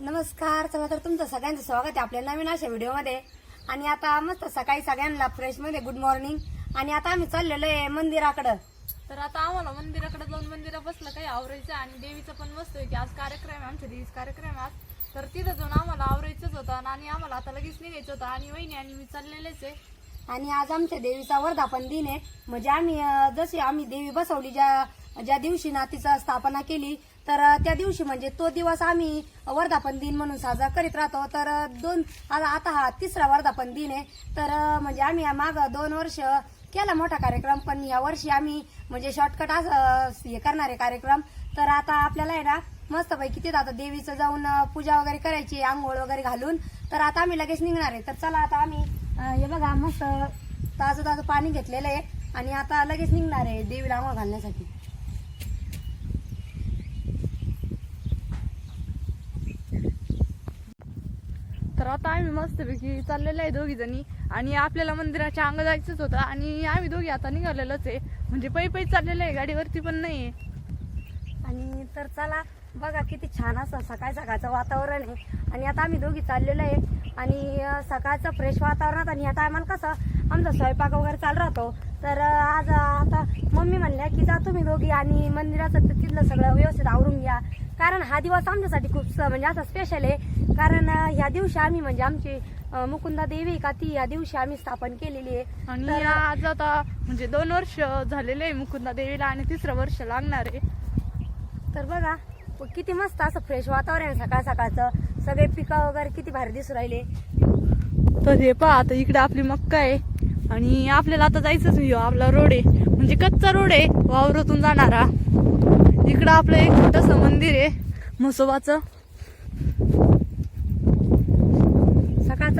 नमस्कार चला तर तुमचं सगळ्यांचं स्वागत आहे आपल्या नवीन अशा व्हिडिओमध्ये. आणि आता मस्त सकाळी सगळ्यांना फ्रेशमध्ये गुड मॉर्निंग आणि आता आम्ही चाललेलो आहे मंदिराकडं. तर आता आम्हाला मंदिराकडे जाऊन मंदिरात बसलं काही आवरायचं आणि देवीचं पण मस्त आहे की आज कार्यक्रम आहे आमच्या देवीचा कार्यक्रम आहे आज. तर तिथं जाऊन आम्हाला आवरायचंच होतं आणि आम्हाला आता लगेच निघायचं होतं. आणि वहिनी आणि मी चाललेलेच आहे. आणि आज आमच्या देवीचा वर्धापन दिन आहे. म्हणजे आम्ही अं, जशी आम्ही देवी बसवली ज्या ज्या दिवशी ना तिचा स्थापना केली तर त्या दिवशी म्हणजे तो दिवस आम्ही वर्धापन दिन म्हणून साजरा करीत राहतो. तर दोन आता आता हा तिसरा वर्धापन दिन आहे. तर म्हणजे आम्ही माग दोन वर्ष केला मोठा कार्यक्रम पण या वर्षी आम्ही म्हणजे शॉर्टकट असं हे करणार आहे कार्यक्रम. तर आता आपल्याला आहे ना मस्तपैकी तिथं आता देवीचं जाऊन पूजा वगैरे करायची आंघोळ वगैरे घालून. तर आता आम्ही लगेच निघणार आहे. तर चला आता आम्ही हे बघा मस्त ताजं ताजं पाणी घेतलेलं आहे. आणि आता लगेच निघणार आहे देवीला आंघोळ घालण्यासाठी. तर आता आम्ही मस्तपैकी चाललेलं आहे दोघी जणी आणि आपल्याला मंदिराच्या अंग जायचंच होतं. आणि आम्ही दोघी आता निघालेलोच आहे. म्हणजे पै पै चाललेलं आहे. गाडीवरती पण नाही आहे आणि तर चला बघा किती छान असं सकाळ सकाळचं वातावरण आहे. आणि आता आम्ही दोघी चाललेलो आहे. आणि सकाळचं फ्रेश वातावरणात आणि या टायमाला कसं आमचा स्वयंपाक वगैरे चालू राहतो. तर आज आता मम्मी म्हणल्या की जा तुम्ही दोघी आणि मंदिराचं तिथलं सगळं व्यवस्थित आवरून घ्या. कारण हा दिवस आमच्यासाठी खूप स- म्हणजे असा स्पेशल आहे. कारण ह्या दिवशी आम्ही म्हणजे आमची मुकुंदा देवी का ती या दिवशी आम्ही स्थापन केलेली आहे. आणि तर- आज आता म्हणजे दोन वर्ष झालेले आहे मुकुंदा देवीला आणि तिसरं वर्ष लागणार आहे. तर बघा किती मस्त असं फ्रेश वातावरण आहे सकाळ सकाळचं. सगळे पिकं वगैरे किती भारी दिसू राहिले. तर हे पहा आता इकडे आपली मक्का आहे. आणि आपल्याला आता जायचंच नाही हो, आपला रोड आहे. म्हणजे कच्चा रोड आहे वावरातून जाणारा. इकडं आपलं एक छोटस मंदिर आहे म्हसोबाचं.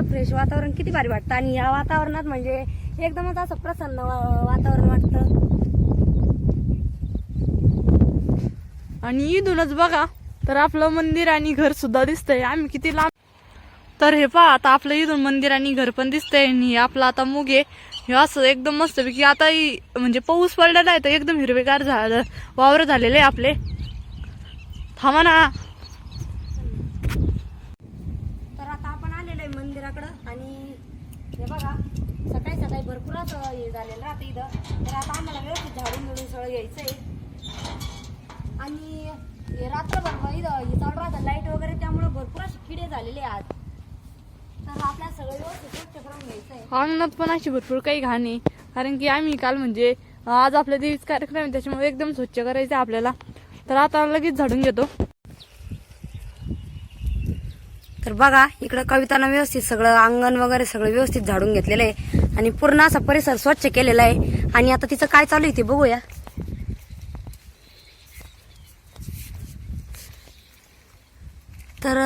सकाळचं फ्रेश वातावरण किती भारी वाटतं. आणि या वातावरणात म्हणजे एकदमच असं प्रसन्न वातावरण वाटतं. आणि इथूनच बघा तर आपलं मंदिर आणि घर सुद्धा दिसतंय. आम्ही किती लांब तर हे पहा आता आपलं इथून मंदिर आणि घर पण दिसतंय. आणि आपलं आता मुगे हे असं एकदम मस्त की आता म्हणजे पाऊस पडलेला आहे तर एकदम हिरवेगार झालं वावर झालेले आपले. थांबा ना तर आता आपण आलेलो आहे इकडं आणि हे बघा सकाळी सकाळी भरपूर असं हे झालेलं राहतं इथं. तर आता आम्हाला व्यवस्थित झाडून मिळून सगळं घ्यायचं आहे आणि हे रात्रभर इथं हे चालू राहतं. लाइट वगैरे त्यामुळं भरपूर असे किडे झालेले आज तर आपल्याला सगळं व्यवस्थित स्वच्छ करून घ्यायचं आहे अंगणात पण अशी भरपूर काही घाण आहे. कारण की आम्ही काल म्हणजे आज आपल्या देवीच कार्यक्रम आहे त्याच्यामुळे एकदम स्वच्छ करायचं आहे आपल्याला. तर आता लगेच झाडून घेतो. तर बघा इकडं कवितानं व्यवस्थित सगळं अंगण वगैरे सगळं व्यवस्थित झाडून घेतलेलं आहे आणि पूर्ण असा परिसर स्वच्छ केलेला आहे. आणि आता तिचं काय चालू आहे ते बघूया. तर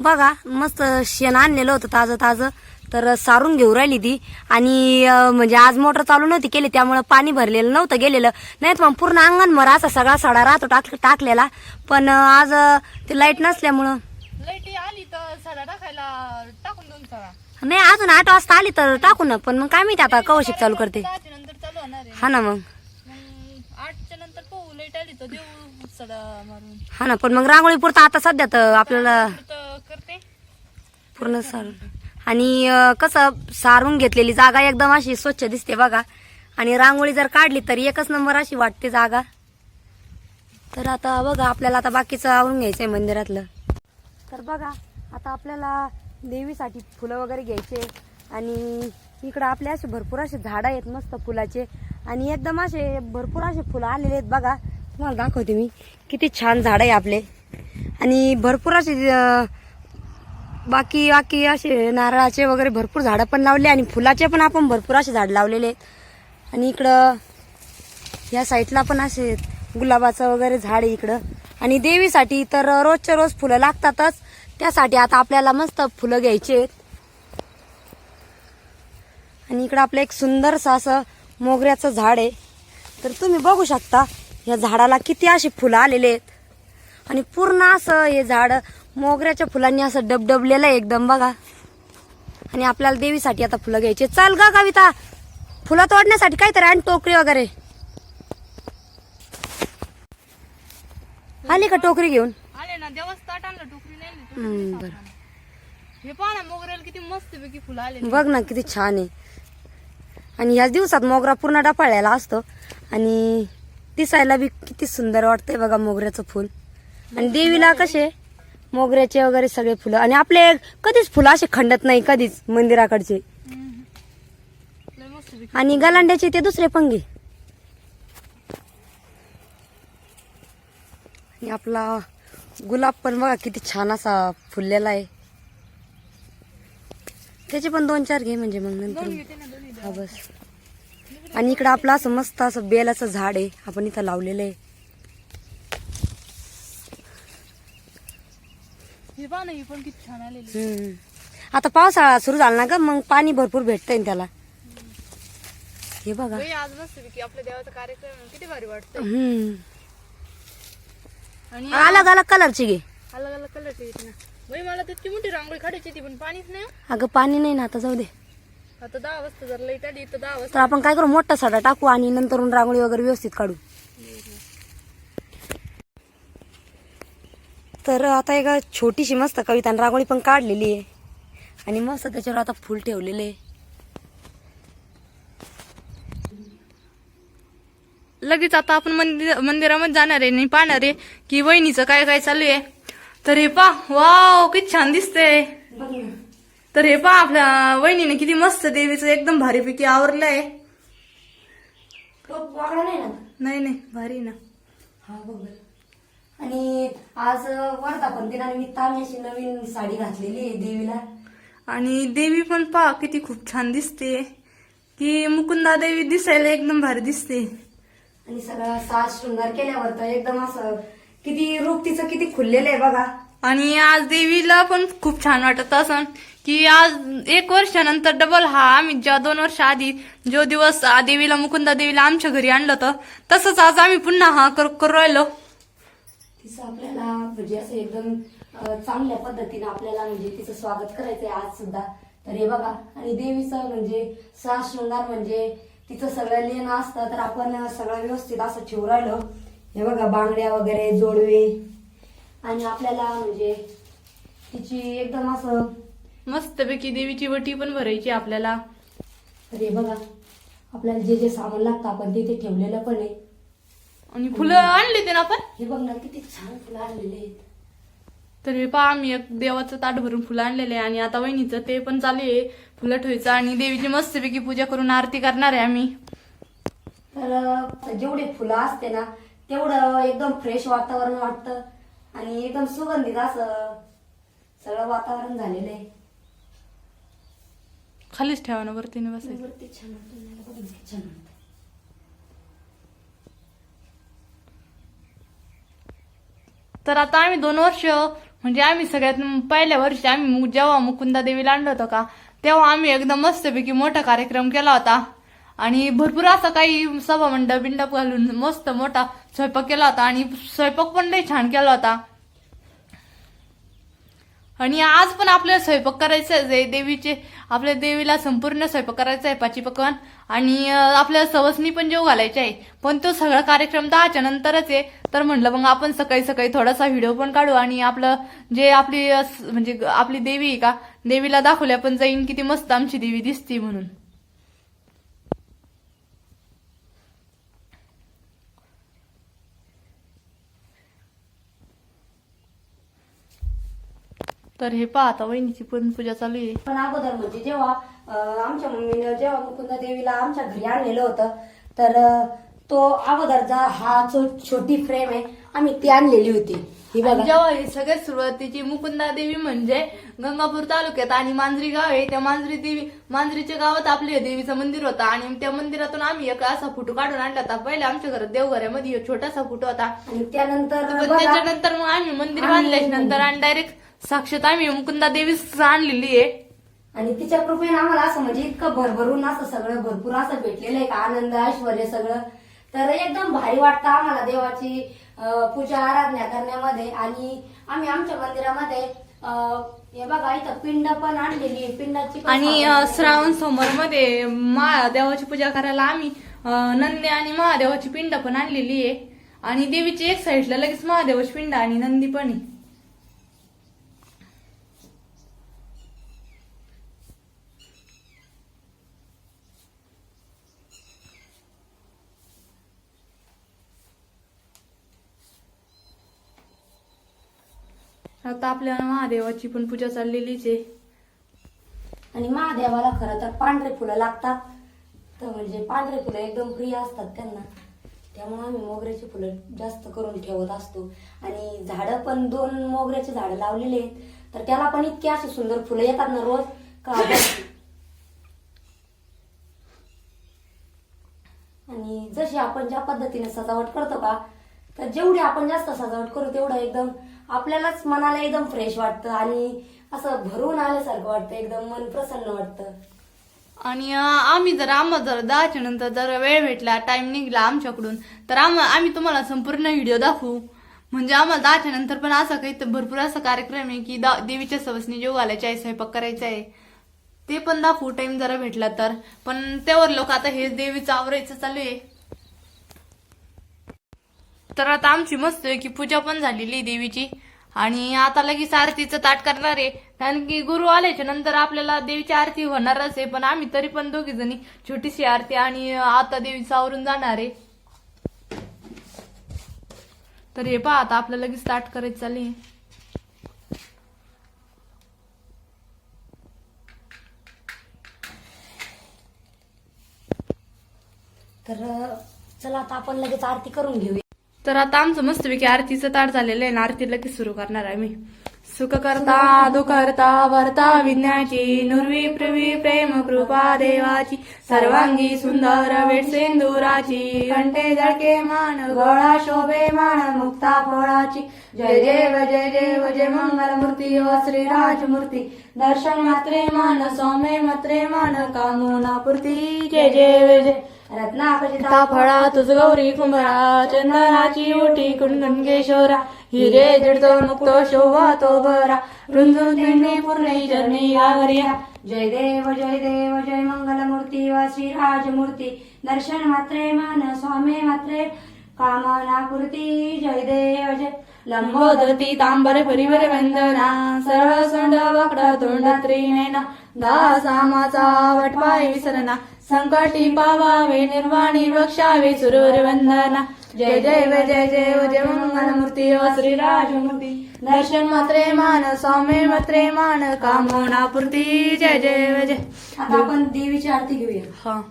बघा मस्त शेण आणलेलं होतं ताजं ताजं तर सारून घेऊ राहिली ती. आणि म्हणजे आज मोटर चालू नव्हती केली त्यामुळं पाणी भरलेलं नव्हतं गेलेलं. नाही तर मग पूर्ण अंगण मरा असा सगळा सडा राहतो टाक टाकलेला. पण आज ते लाइट नसल्यामुळं तर सडा टाकायला टाकून देऊन सडा नाही अजून आठ वाजता आली तर टाकू ना पण मग काय माहिती आता कवशिक चालू करते. दहाच्या नंतर चालू होणार आहे. हा ना मग. मग आठच्या नंतर पाहू लाइट आली तर देऊ सडा मारून. हा ना पण मग रांगोळी पुरता आता सध्या तर आपल्याला तर करते. पूर्ण सारून आणि अं, कसं सारून घेतलेली जागा एकदम अशी स्वच्छ दिसते बघा. आणि रांगोळी जर काढली तर एकच नंबर अशी वाटते जागा. तर आता बघा आपल्याला आता बाकीचं आवरून घ्यायचंय मंदिरातलं. तर बघा आता आपल्याला देवीसाठी फुलं वगैरे घ्यायचे आणि इकडं आपले असे भरपूर असे झाडं आहेत मस्त फुलाचे. आणि एकदम असे भरपूर असे फुलं आलेले आहेत बघा. तुम्हाला दाखवते मी. किती छान झाडं आहे आपले. आणि भरपूर असे बाकी बाकी असे नारळाचे वगैरे भरपूर झाडं पण लावले आणि फुलाचे पण आपण भरपूर असे झाड लावलेले आहेत. आणि इकडं या साईडला पण असे गुलाबाचं वगैरे झाड आहे इकडं. आणि देवीसाठी तर रोजच्या रोज फुलं लागतातच. त्यासाठी आता आपल्याला मस्त फुलं घ्यायची आहेत. आणि इकडं आपलं एक सुंदरसं असं मोगऱ्याचं झाड आहे. तर तुम्ही बघू शकता या झाडाला किती अशी फुलं आलेले आहेत. आणि पूर्ण असं हे झाड मोगऱ्याच्या फुलांनी असं डबडबलेलं आहे एकदम बघा. आणि आपल्याला देवीसाठी आता फुलं घ्यायची चल ग कविता फुलं तोडण्यासाठी काहीतरी आणि टोकरी वगैरे. आली का टोकरी घेऊन? आले ना देवस्थान आणलं हम्म, बरं. हे पहा ना मोगऱ्याला किती मस्त पैकी फुलं आले बघ ना किती छान आहे. आणि ह्याच दिवसात मोगरा पूर्ण डपाळलेला असतो. आणि दिसायला बी किती सुंदर वाटतंय बघा मोगऱ्याचं फुल. आणि देवीला कसे मोगऱ्याचे वगैरे सगळे फुलं. आणि आपले कधीच फुलं असे खंडत नाही कधीच मंदिराकडचे. लय मस्त पैकी आणि गलांड्याचे ते दुसरे पंगे. आणि आपला गुलाब पण बघा किती छान असा फुललेला आहे. त्याचे पण दोन चार घे म्हणजे मग नंतर. हा बस. आणि इकडं आपलं असं मस्त असं बेलाचं झाड आहे. आपण इथं लावलेलं आहे. आता पावसाळा सुरू झाला ना का मग पाणी भरपूर भेटतंय ना त्याला. हे बघा. आज मस्त आपल्या देवाचा कार्यक्रम. किती भारी वाटतं आणि अलग अलग कलरची घे. अलग अलग कलरचे येते ना. बाई मला तितकी मोठी रांगोळी काढायची ती पण पाणीच नाही. अगं पाणी नाही ना आता जाऊ दे. आता दहा वाजता जर लाइट आली तर दहा वाजता आपण काय करू मोठा सडा टाकू आणि नंतर रांगोळी वगैरे व्यवस्थित काढू. तर आता एक छोटीशी मस्त कविता आणि रांगोळी पण काढलेली आहे. आणि मस्त त्याच्यावर आता फुल ठेवलेले आहे. लगेच आता आपण मंदिर मंदिरामध्ये जाणार आहे आणि पाहणार आहे की वहिनीचं काय काय चालू आहे. तर हे पा वाव किती छान दिसतंय. तर हे पा आपल्या वहिनीने किती मस्त देवीचं एकदम भारीपैकी आवरलंय. तो वाकडा नाही ना नाही नाही भारी ना. हा बघ. आणि आज वर्धापन दिनानिमित्त आम्ही अशी नवीन साडी घातलेली आहे देवीला. आणि देवी पण पा किती खूप छान दिसते. की मुकुंदा देवी दिसायला एकदम भारी दिसते. आणि सगळं साज शृंगार केल्यावर तर एकदम असं किती रूप तिचं किती खुललेलं आहे बघा. आणि आज देवीला पण खूप छान वाटत असं की आज एक वर्षानंतर डबल हा. आम्ही ज्या दोन वर्ष आधी जो दिवस आ- देवीला मुकुंदा देवीला आमच्या घरी आणलं होतं तसंच आज आम्ही पुन्हा हा कर करू राहिलो. तिचं आपल्याला म्हणजे असं एकदम अं, चांगल्या पद्धतीने आपल्याला म्हणजे तिचं स्वागत करायचंय आज सुद्धा. तर हे बघा. आणि देवीचं म्हणजे साज शृंगार म्हणजे तिचं सगळं लेणं असतं तर आपण सगळं व्यवस्थित असं ठेवू राहिलो हे बघा बांगड्या वगैरे जोडवे. आणि आपल्याला म्हणजे तिची एकदम असं मस्तपैकी देवीची वटी पण भरायची आपल्याला. तर हे बघा आपल्याला जे जे सामान लागतं आपण तिथे ठेवलेलं पण आहे. आणि फुलं आणली ते ना आपण? हे बघ ना किती छान फुलं आणलेले आहेत. तर हे पहा आम्ही एक देवाचं ताट भरून फुलं आणलेले आहे आणि आता वहिनीचं ते पण चालू आहे फुलं ठेवायचं आणि देवीची मस्तपैकी पूजा करून आरती करणार आहे आम्ही. तर जेवढे फुलं असते ना तेवढं एकदम फ्रेश वातावरण वाटतं आणि एकदम सुगंधित असं सगळं वातावरण झालेलं आहे. खालीच ठेवा ना बसायचं वरती छान वाटतं मला बघ ना, छान वाटतं. तर आता आम्ही दोन वर्ष म्हणजे आम्ही सगळ्यात पहिल्या वर्षी आम्ही मु- जेव्हा मुकुंदा देवीला आणलं होतं का तेव्हा आम्ही एकदम मस्तपैकी मोठा कार्यक्रम केला होता. आणि भरपूर असा काही सभा मंडप बिंडप घालून मस्त मोठा स्वयंपाक केला होता आणि स्वयंपाक पण लई छान केला होता. आणि आज पण आपल्याला स्वयंपाक करायचा आहे. देवीचे आपल्या देवीला संपूर्ण स्वयंपाक करायचा आहे पाची पकवान. आणि आपल्या सवसनी पण जेव घालायचे आहे. पण तो सगळा कार्यक्रम दहाच्या नंतरच आहे. तर म्हणलं मग आपण सकाळी सकाळी थोडासा व्हिडिओ पण काढू आणि आपलं जे आपली म्हणजे आपली देवी आहे का देवीला दाखवल्या पण जाईन. किती मस्त आमची देवी दिसते म्हणून. तर हे पहा आता वहिनीची पण पूजा चालू आहे. पण अगोदर म्हणजे जेव्हा आमच्या मम्मीनं जेव्हा मुकुंदा देवीला आमच्या घरी आणलेलं होतं तर तो अगोदरचा हा जो छोटी फ्रेम आहे आम्ही ती आणलेली होती. ही आणि जेव्हा ही सगळ्यात सुरुवातीची मुकुंदा देवी म्हणजे गंगापूर तालुक्यात आणि मांजरी गाव आहे त्या मांजरी देवी मांजरीच्या गावात आपले देवीचं मंदिर होतं. आणि त्या मंदिरातून आम्ही एक असा फोटो काढून आणला होता. पहिले आमच्या घरात देवघरामध्ये एक छोटासा फोटो होता. आणि त्यानंतर पण बघा, त्याच्यानंतर मग आम्ही मंदिर बांधल्याच्या नंतर आणि डायरेक्ट साक्षात आम्ही मुकुंदा देवीच आणलेली आहे आणि तिच्या कृपेने आम्हाला असं म्हणजे इतकं भरभरून असं सगळं भरपूर असं भेटलेलं आहे का आनंद ऐश्वर सगळं. तर एकदम भारी वाटतं आम्हाला देवाची अं, पूजा आराधना करण्यामध्ये. आणि आम्ही आमच्या मंदिरामध्ये अं, हे बघा इथं पिंड पण आणलेली आहे. पिंडाची पण आणि स्थापना श्रावण सोमवारमध्ये महादेवाची पूजा करायला आम्ही अ, नंदी आणि महादेवाची पिंड पण आणलेली आहे. आणि देवीची एक साईडला लगेच महादेवाची पिंड आणि नंदी पण आहे. आता आपल्या महादेवाची पण पूजा चाललेलीच आहे. आणि महादेवाला खरं तर पांढरे फुलं लागतात. तर म्हणजे पांढरे फुलं एकदम प्रिय असतात त्यांना. त्यामुळे आम्ही मोगऱ्याची फुलं जास्त करून ठेवत असतो. आणि झाडं पण दोन मोगऱ्याचे झाडं लावलेले आहेत. तर त्याला पण इतके असे सुंदर फुलं येतात ना रोज. का आणि जशी आपण ज्या पद्धतीने सजावट करतो का तर जेवढी आपण जास्त सजावट करू तेवढं एकदम आपल्यालाच मनाला एकदम फ्रेश वाटतं आणि असं भरून आल्यासारखं वाटतं एकदम मन प्रसन्न वाटतं. आणि आम्ही जर आम्हाला जर दहाच्या नंतर जर वेळ भेटला टाइम निघला आमच्याकडून तर आम आम्ही तुम्हाला संपूर्ण व्हिडिओ दाखवू. म्हणजे आम्हाला दहाच्या नंतर पण असं काही तर भरपूर असा कार्यक्रम आहे की दा- देवीच्या सवसनी जेव घालायचे आहे स्वयंपाक करायचा आहे. ते पण दाखवू टाइम जरा भेटला तर. पण त्यावर लोक आता हे देवीचं आवरायचं चालू आहे. तर आता आमची मस्त आहे की पूजा पण झालेली आहे देवीची. आणि आता लगेच आरतीचं ताट करणार आहे. कारण की गुरु आल्याच्यानंतर आपल्याला देवीची आरती होणारच आहे. पण आम्ही तरी पण दोघी जणी छोटीशी आरती आणि आता देवीचं आवरून जाणार आहे. तर हे पहा आता आपल्याला लगेच ताट करायचं चालले तर चला आता आपण लगेच आरती करून घेऊया. तर आता आमचं मस्तपैकी आरतीचं ताट झालेलं आहे आणि आरती लगेच सुरू करणार आहे मी. सुख करता दुखरता भरता विज्ञाची नुर्वी प्रवी प्रेम कृपा देवाची सर्वांगी सुंदर वेट सेंदुराची कंठे जळके मान गळा शोभे मान मुक्ता फळाची. जय देव जय देव जय मंगल मूर्ती व श्री राजमूर्ती. दर्शन मात्रे मान सौम्य मात्रे मान कामना पूर्ती. जय जय जय फळा तुझ गौरी कुंभरा चंदनाची ओटी कुंडकेश्वरा हिरे जडतो मुक्तो शोभा तो भरा दिंडी पूर्णी चरणी गागरिया जय देव जय देव जय मंगल मूर्ती वा श्री राजमूर्ती दर्शन मात्रे मान स्वामी मात्रे. कामना पूर्ती जय देव जय. लंबोदरती तांबर परिवर वंदना. सर्व सोंड वाकड तोंड त्रिनेना. दासामाचा वटपाय विसरना संकटी पावावे निर्वाणी वक्षावे सुरूर वंदना. जय जय जय देव जय मंगल मूर्ती व श्री दर्शन मात्रे मान सौम्य मात्रे मान कामना पूर्ती. जय जय जय. आता आपण देवीची आरती घेऊया. हा.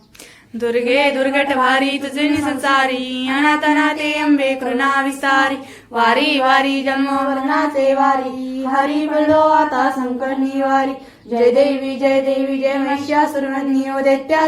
दुर्गे दुर्गट वारी तुझे संसारी अनाथनाथे अंबे कृणा विसारी वारी वारी जन्म वर्णाचे वारी. हरी बोलो आता संकट निवारी. जय देवी जय देवी जय महिषा सुरवणी ओ दैत्या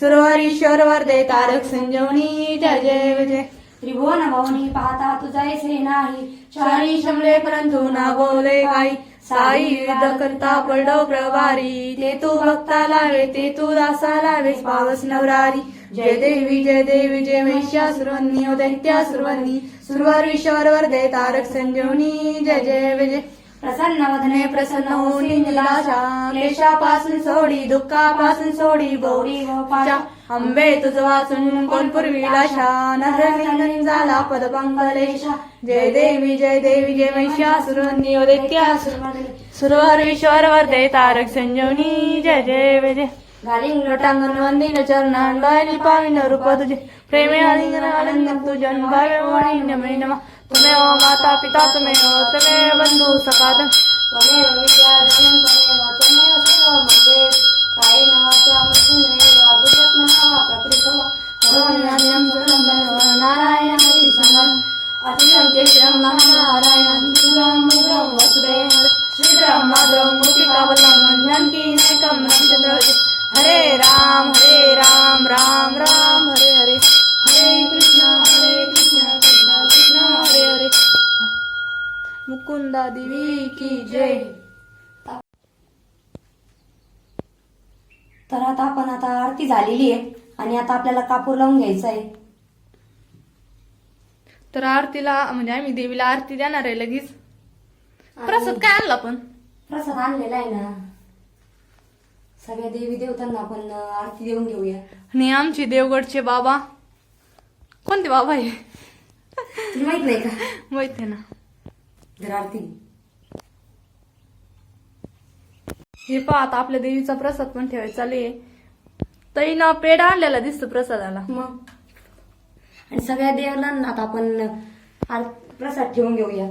सुरवरीश्वर वर्दे तारक संजवनी जय जय विजय। त्रिभुवन भवनी पाहता तुझायचे नाही चारी शमले परंतु ना बोले आई। साई युद्ध करता पडो प्रभारी ते तू भक्ता लावे ते तू दासा लावे पावस नवरारी। जय देवी जय देवी जय महिषा सुरवणी ओ दैत्या सुरवणी सुरवर ईश्वर वरदे तारक संजीवनी जय जय विजय। प्रसन्न वदने प्रसन्न होऊन निलाशा क्लेशापासून सोडी दुःखापासून सोडी गौरी गोपाचा अंबे तुझ वाचून कोण विलाशा नरनिंदन झाला पदपंकलेशा जय देवी जय देवी जय महिषा सुरवणी ओ सुरवर ईश्वर वरदे तारक संजीवनी जय जय विजय घालिंग लोटांगण वंदिन चरणान निपाविन रूप तुझे. प्रेमे आलिंगन आनंद तुझन भावे वाणी नमे नमा. तुम्हें माता पिता तुम्हें तुम्हें बंधू सखादन त्वमेव विद्याधनं त्वमेव त्वमेव सर्वमङ्गले मृत्युमेव प्रकृतो। सर्वज्ञानं सर्वं नारायण हरि संगम अतिशं नारायण श्रीराम मुद्रं वसुदेव। श्रीराम माधवं मुक्तिकावलं जानकी नैकं हरे तर आता आपण आता आरती झालेली आहे आणि आता आपल्याला कापूर लावून घ्यायचा आहे. तर आरतीला म्हणजे आम्ही देवीला आरती देणार आहे लगेच. प्रसाद काय आणला पण? प्रसाद आणलेला आहे ना. सगळ्या देवी देवतांना आपण आरती देऊन घेऊया. आणि आमचे देवगडचे बाबा. कोणते बाबा आहे माहीत नाही का? माहीत आहे ना. जर आरती हे पहा आता आपल्या देवीचा प्रसाद पण ठेवायचा चालू आहे. तईनं पेढा आणलेला दिसतो प्रसादाला. मग? आणि सगळ्या देवांना आता आपण आर- प्रसाद ठेवून घेऊया.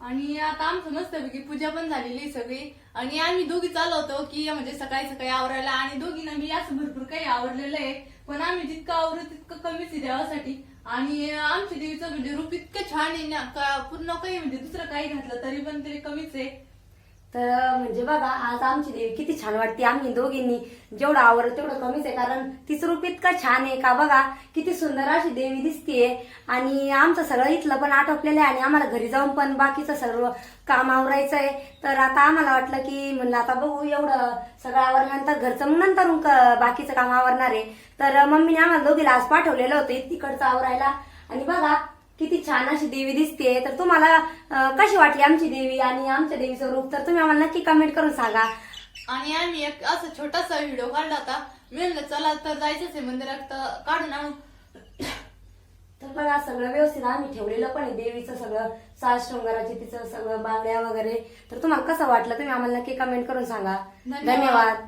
आणि आता आमचं मस्तपैकी पूजा पण झालेली आहे सगळी. आणि आम्ही दोघी चाललो होतो की म्हणजे सकाळी सकाळी आवरायला. आणि दोघींना मी असं भरपूर काही आवडलेलं आहे. पण आम्ही जितकं आवडू तितकं कमीच आहे देवासाठी. आणि आमच्या देवीचं म्हणजे रूप इतकं छान आहे ना का पूर्ण काही म्हणजे दुसरं काही घातलं तरी पण तरी कमीच आहे. तर म्हणजे बघा आज आमची देवी किती छान वाटते. आम्ही दोघींनी जेवढं आवडलं तेवढं कमीच आहे कारण तिचं रूप इतकं छान आहे का बघा किती सुंदर अशी देवी दिसतीये. आणि आमचं सगळं इथलं पण आटोपलेलं आहे आणि आम्हाला घरी जाऊन पण बाकीचं सर्व काम आवरायचं आहे तर आता आम्हाला वाटलं की म्हणलं आता बघू एवढं सगळं आवरल्यानंतर घरचं मग नंतर बाकीचं काम आवरणार आहे. तर मम्मीने आम्हाला दोघीला आज पाठवलेलं होतं तिकडचं आवरायला. आणि बघा किती छान अशी देवी दिसते तर तुम्हाला कशी वाटली आमची देवी आणि आमच्या देवीचं रूप? तर तुम्ही आम्हाला नक्की कमेंट करून सांगा. आणि आम्ही एक असं छोटासा व्हिडिओ काढला होता. मी म्हणलं चला तर जायचंच आहे मंदिरात काढून आणू. तर बघा सगळं व्यवस्थित आम्ही ठेवलेलं पण आहे देवीचं सगळं साज शृंगाराचे तिचं सगळं बांगड्या वगैरे. तर तुम्हाला कसं वाटलं तुम्ही आम्हाला नक्की कमेंट करून सांगा. धन्यवाद.